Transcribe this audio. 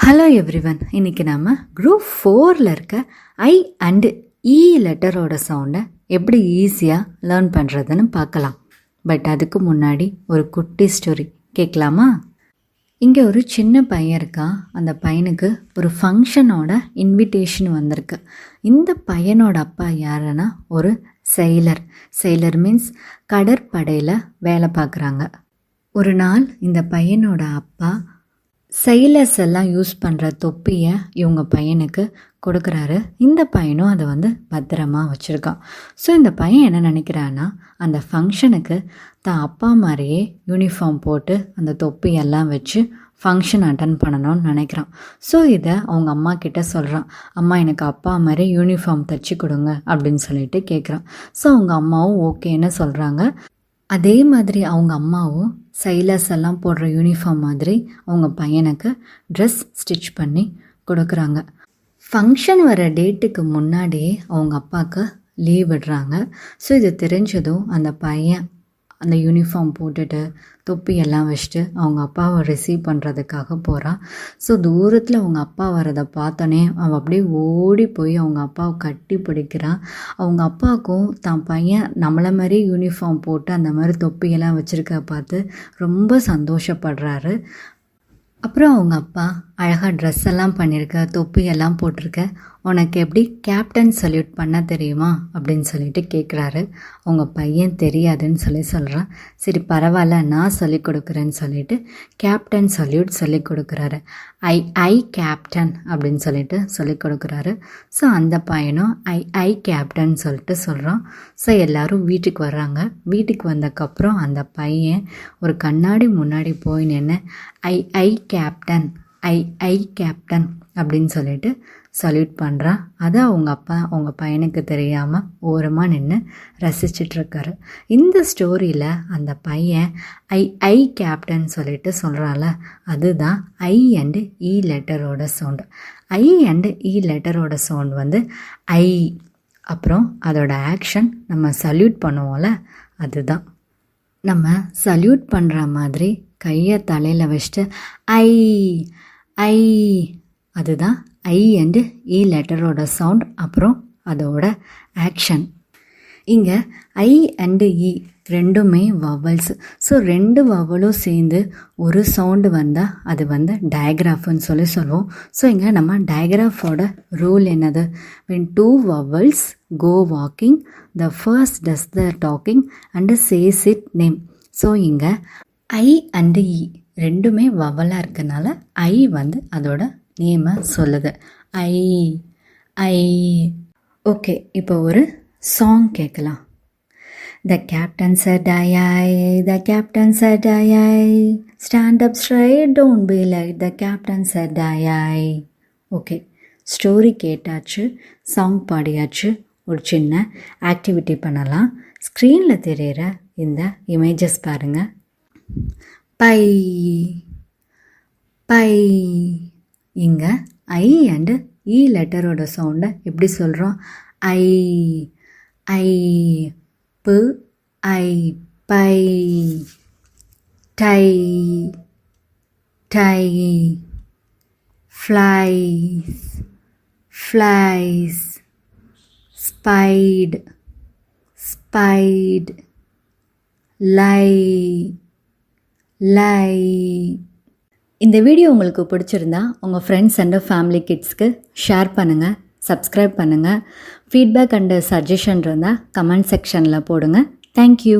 Hello everyone இன்றைக்கி நம்ம group ஃபோரில் இருக்க ஐ அண்டு இ லெட்டரோட சவுண்டை எப்படி ஈஸியாக லேர்ன் பண்ணுறதுன்னு பார்க்கலாம். பட் அதுக்கு முன்னாடி ஒரு குட்டி ஸ்டோரி கேட்கலாமா? இங்கே ஒரு சின்ன பையன் இருக்கான். அந்த பையனுக்கு ஒரு ஃபங்க்ஷனோட இன்விடேஷன் வந்திருக்கு. இந்த பையனோட அப்பா யாருன்னா ஒரு செயலர் செயலர் மீன்ஸ் கடற்படையில் வேலை பார்க்குறாங்க. ஒரு நாள் இந்த பையனோட அப்பா சைலஸ் எல்லாம் யூஸ் பண்ணுற தொப்பியை இவங்க பையனுக்கு கொடுக்குறாரு. இந்த பையனும் அதை வந்து பத்திரமா வச்சுருக்கான். ஸோ இந்த பையன் என்ன நினைக்கிறான்னா அந்த ஃபங்க்ஷனுக்கு தான் அப்பா மாதிரியே யூனிஃபார்ம் போட்டு அந்த தொப்பியெல்லாம் வச்சு ஃபங்க்ஷன் அட்டன் பண்ணணும்னு நினைக்கிறான். ஸோ இதை அவங்க அம்மா கிட்ட சொல்கிறான் அம்மா எனக்கு அப்பா மாதிரி யூனிஃபார்ம் தச்சு கொடுங்க அப்படின்னு சொல்லிட்டு கேட்குறான் ஸோ அவங்க அம்மாவும் ஓகேன்னு சொல்கிறாங்க அதே மாதிரி அவங்க அம்மாவும் சைலஸ் எல்லாம் போடுற யூனிஃபார்ம் மாதிரி அவங்க பையனுக்கு ட்ரெஸ் ஸ்டிச் பண்ணி கொடுக்குறாங்க. ஃபங்க்ஷன் வர டேட்டுக்கு முன்னாடியே அவங்க அப்பாவுக்கு லீவ் விடுறாங்க. ஸோ இது தெரிஞ்சதும் அந்த பையன் அந்த யூனிஃபார்ம் போட்டுட்டு தொப்பி எல்லாம் வச்சுட்டு அவங்க அப்பாவை ரிசீவ் பண்ணுறதுக்காக போகிறான் ஸோ தூரத்தில் அவங்க அப்பா வரதை பார்த்தோன்னே அவன் அப்படியே ஓடி போய் அவங்க அப்பாவை கட்டி பிடிக்கிறான் அவங்க அப்பாவுக்கும் தான் பையன் நம்மளை மாதிரி யூனிஃபார்ம் போட்டு அந்த மாதிரி தொப்பியெல்லாம் வச்சுருக்க பார்த்து ரொம்ப சந்தோஷப்படுறாரு. அப்புறம் அவங்க அப்பா அழகாக ட்ரெஸ் எல்லாம் பண்ணியிருக்க தொப்பியெல்லாம் போட்டிருக்க. உனக்கு எப்படி கேப்டன் சல்யூட் பண்ண தெரியுமா? அப்படின்னு சொல்லிட்டு கேட்குறாரு அவங்க பையன் தெரியாதுன்னு சொல்லி சொல்கிறான் சரி பரவாயில்ல நான் சொல்லி கொடுக்குறேன்னு சொல்லிட்டு கேப்டன் சல்யூட் சொல்லி கொடுக்குறாரு. ஐ ஐ கேப்டன் அப்படின்னு சொல்லிட்டு சொல்லி கொடுக்குறாரு. ஸோ அந்த பையனும் ஐ ஐ கேப்டன் சொல்லிட்டு சொல்கிறான் ஸோ எல்லோரும் வீட்டுக்கு வர்றாங்க. வீட்டுக்கு வந்தக்கப்புறம் அந்த பையன் ஒரு கண்ணாடி முன்னாடி போய் நின்று ஐ ஐ கேப்டன் ஐ ஐ கேப்டன் அப்படின்னு சொல்லிட்டு சல்யூட் பண்ணுறான் அதை அவங்க அப்பா அவங்க பையனுக்கு தெரியாமல் ஓரமாக நின்று ரசிச்சிட்ருக்காரு. இந்த ஸ்டோரியில் அந்த பையன் ஐ ஐ கேப்டன் சொல்லிட்டு சொல்கிறான்ல அதுதான் ஐ அண்டு இ லெட்டரோட சவுண்டு ஐ அண்டு இ லெட்டரோட சவுண்ட் வந்து ஐ அப்புறம் அதோட ஆக்ஷன் நம்ம சல்யூட் பண்ணுவோம்ல அதுதான். நம்ம சல்யூட் பண்ணுற மாதிரி கையை தலையில் வச்சுட்டு ஐ ஐ. அதுதான் ஐ அண்டு இ லெட்டரோட சவுண்ட் அப்புறம் அதோட ஆக்ஷன் இங்கே ஐ அண்டு இ e ரெண்டுமே வவல்ஸ் ஸோ ரெண்டு வவலும் சேர்ந்து ஒரு சவுண்டு வந்தால் அது வந்து டயக்ராஃப்னு சொல்லி சொல்லுவோம். ஸோ இங்கே நம்ம டயக்ராஃபோட ரூல் என்னது? When two vowels go walking the first does the talking and says its name so இங்கே ஐ அண்டு இ e ரெண்டுமே வவலாக இருக்கனால ஐ வந்து அதோட நேமை சொல்லுது. ஐ ஐ ஓகே இப்போ ஒரு சாங் கேட்கலாம். The captain said aye aye the captain said aye aye stand up straight don't be like the captain said aye aye okay story கேட்டாச்சு சாங் பாடியாச்சு ஒரு சின்ன ஆக்டிவிட்டி பண்ணலாம். ஸ்க்ரீனில் தெரிகிற இந்த இமேஜஸ் பாருங்கள் பை பை இங்கே ஐ அண்டு இ லெட்டரோட சவுண்டை எப்படி சொல்கிறோம் ஐ ஐ பு I pie tie tie flies flies spied spied lie lie இந்த வீடியோ உங்களுக்கு பிடிச்சிருந்தா உங்கள் ஃப்ரெண்ட்ஸ் அண்டு ஃபேமிலி கிட்ஸ்க்கு ஷேர் பண்ணுங்கள் சப்ஸ்கிரைப் பண்ணுங்கள் ஃபீட்பேக் அண்டு சஜஷன் இருந்தால் கமெண்ட் செக்ஷனில் போடுங்க. Thank you